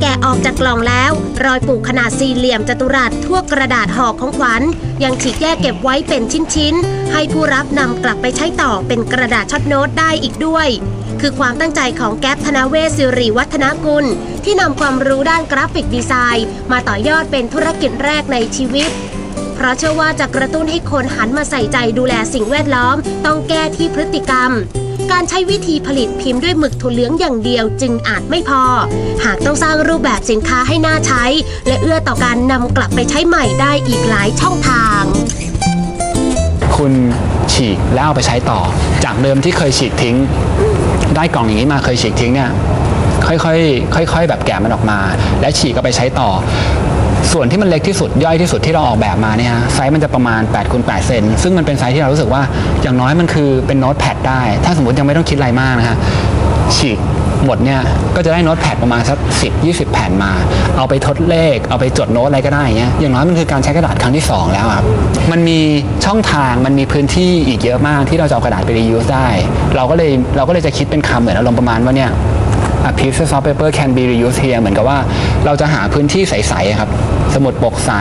แกออกจากกล่องแล้ว รอยปูขนาดสี่เหลี่ยมจัตุรัสทั่วกระดาษห่อของขวัญ ยังฉีกแยกเก็บไว้เป็นชิ้นๆ ให้ผู้รับนำกลับไปใช้ต่อเป็นกระดาษช็อตโน้ตได้อีกด้วย คือความตั้งใจของแก๊ปธนเวศสิริวัฒนกุล ที่นำความรู้ด้านกราฟิกดีไซน์ มาต่อยอดเป็นธุรกิจแรกในชีวิตเพราะเชื่อว่าจะกระตุ้นให้คนหันมาใส่ใจดูแลสิ่งแวดล้อม ต้องแก้ที่พฤติกรรม การใช้วิธีผลิตพิมพ์ด้วยหมึกถั่วเหลืองอย่างเดียวจึงอาจไม่พอ หากต้องสร้างรูปแบบสินค้าให้น่าใช้ และเอื้อต่อการนำกลับไปใช้ใหม่ได้อีกหลายช่องทาง คุณฉีกแล้วเอาไปใช้ต่อ จากเดิมที่เคยฉีกทิ้ง ได้กล่องอย่างนี้มาเคยฉีกทิ้งเนี่ยค่อยๆค่อยๆแบบแกะมันออกมา และฉีกก็ไปใช้ต่อ ส่วนที่มันเล็กที่สุดย่อยที่สุดที่เราออกแบบมาเนี่ยฮะไซส์มันจะประมาณ8คูณ8เซนซึ่งมันเป็นไซส์ที่เรารู้สึกว่าอย่างน้อยมันคือเป็นโน้ตแพดได้ ถ้าสมมติยังไม่ต้องคิดอะไรมากนะฮะฉีกหมดเนี่ยก็จะได้โน้ตแพดประมาณสัก10 20 แผ่นมา เอาไปทดเลข เอาไปจดโน้ตอะไรก็ได้เงี้ยอย่างน้อยมันคือการใช้กระดาษครั้งที่สองแล้วครับมันมีช่องทางมันมีพื้นที่อีกเยอะมากที่เราจะเอากระดาษไป reuse ได้ เราก็เลยเราก็เลยจะคิดเป็นคำเหมือนอารมณ์ประมาณว่าเนี่ย a piece of paper can be reused here เหมือนกับว่าเราจะหาพื้นที่ใสๆครับ สมุดปกใส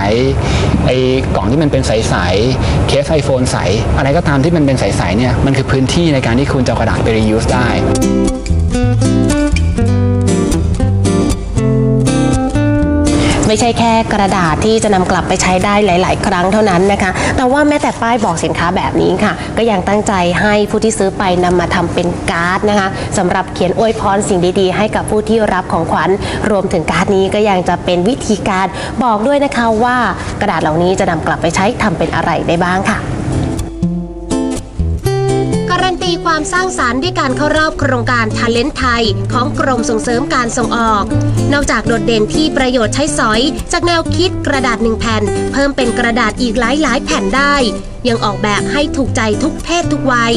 ไอ้กล่องที่มันเป็นใสๆเคสไอโฟนใส อะไรก็ตามที่มันเป็นใสๆเนี่ยมันคือพื้นที่ในการที่คุณจะกระดาษไป reuse ได้ ไม่ใช่แค่กระดาษที่จะนำกลับไปใช้ได้หลาย ๆ ครั้งเท่านั้นนะคะ แต่ว่าแม้แต่ป้ายบอกสินค้าแบบนี้ค่ะ ก็ยังตั้งใจให้ผู้ที่ซื้อไปนำมาทำเป็นการ์ดนะคะสำหรับเขียนอวยพรสิ่งดี ๆ ให้กับผู้ที่รับของขวัญรวมถึงการ์ดนี้ก็ยังจะเป็นวิธีการบอกด้วยนะคะว่ากระดาษเหล่านี้จะนำกลับไปใช้ทำเป็นอะไรได้บ้างค่ะ ตีความสร้างสารรค์ด้วยการเข้ารอบโครงการ Talent ไทย ของกรมส่งเสริมการส่งออก นอกจากโดดเด่นที่ประโยชน์ใช้สอย จากแนวคิดกระดาษหนึ่งแผ่น เพิ่มเป็นกระดาษอีกหลายหลายๆ แผ่นได้ ยังออกแบบให้ถูกใจทุกเพศทุกวัย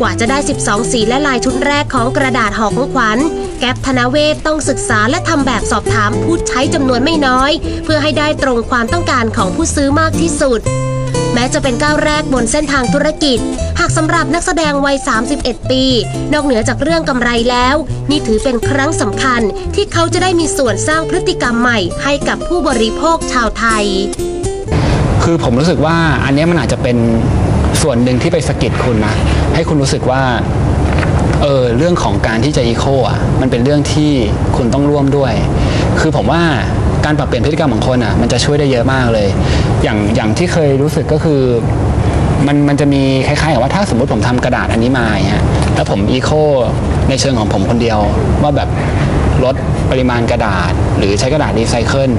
กว่าจะได้ 12 สีและลายชุดแรกของกระดาษห่อของขวัญ แก๊ปธนเวศต้องศึกษาและทำแบบสอบถามผู้ใช้จำนวนไม่น้อย เพื่อให้ได้ตรงความต้องการของผู้ซื้อมากที่สุด แม้จะเป็นก้าวแรกบนเส้นทางธุรกิจ หากสำหรับนักแสดงวัย 31 ปี นอกเหนือจากเรื่องกำไรแล้ว นี่ถือเป็นครั้งสำคัญที่เขาจะได้มีส่วนสร้างพฤติกรรมใหม่ให้กับผู้บริโภคชาวไทย คือผมรู้สึกว่าอันนี้มันอาจจะเป็นส่วนหนึ่งที่ไปสะกิดคุณนะ ให้คุณรู้สึกว่าเออเรื่องของการที่จะอีโคอะมันเป็นเรื่องที่คุณต้องร่วมด้วย คือผมว่าการปรับเปลี่ยนพฤติกรรมของคนอะมันจะช่วยได้เยอะมากเลย อย่างอย่างที่เคยรู้สึกก็คือ มันมันจะมีคล้ายๆกับว่าถ้าสมมติผมทำกระดาษอันนี้มาอย่างเงี้ยแล้วผมอีโคในเชิงของผมคนเดียว ว่าแบบลดปริมาณกระดาษ หรือใช้กระดาษรีไซเคิล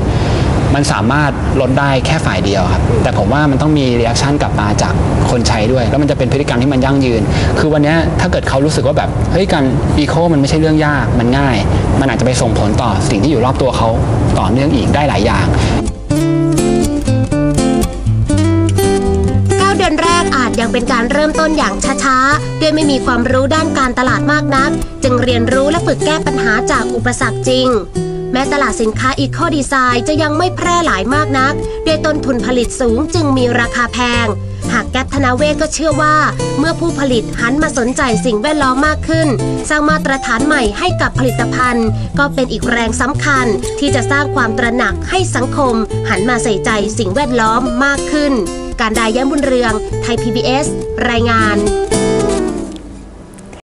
มันสามารถลดได้แค่ฝ่ายเดียวครับ แต่ผมว่ามันต้องมีรีแอคชั่นกลับมาจากคนใช้ด้วย แล้วมันจะเป็นพฤติกรรมที่มันยั่งยืน คือวันนี้ถ้าเกิดเขารู้สึกว่าแบบเฮ้ยการอีโคมันไม่ใช่เรื่องยากมันง่าย มันอาจจะไปส่งผลต่อสิ่งที่อยู่รอบตัวเขาต่อเนื่องอีกได้หลายอย่าง ยังเป็นการเริ่มต้นอย่างช้าๆ ด้วยไม่มีความรู้ด้านการตลาดมากนัก จึงเรียนรู้และฝึกแก้ปัญหาจากอุปสรรคจริง แม้ตลาดสินค้าอีโคดีไซน์จะยังไม่แพร่หลายมากนัก ด้วยต้นทุนผลิตสูงจึงมีราคาแพง หากแก๊ปธนาเวก็เชื่อว่า เมื่อผู้ผลิตหันมาสนใจสิ่งแวดล้อมมากขึ้น สร้างมาตรฐานใหม่ให้กับผลิตภัณฑ์ ก็เป็นอีกแรงสำคัญ ที่จะสร้างความตระหนักให้สังคม หันมาใส่ใจสิ่งแวดล้อมมากขึ้น การดาย้ำบุญเรือง ไทย PBS รายงาน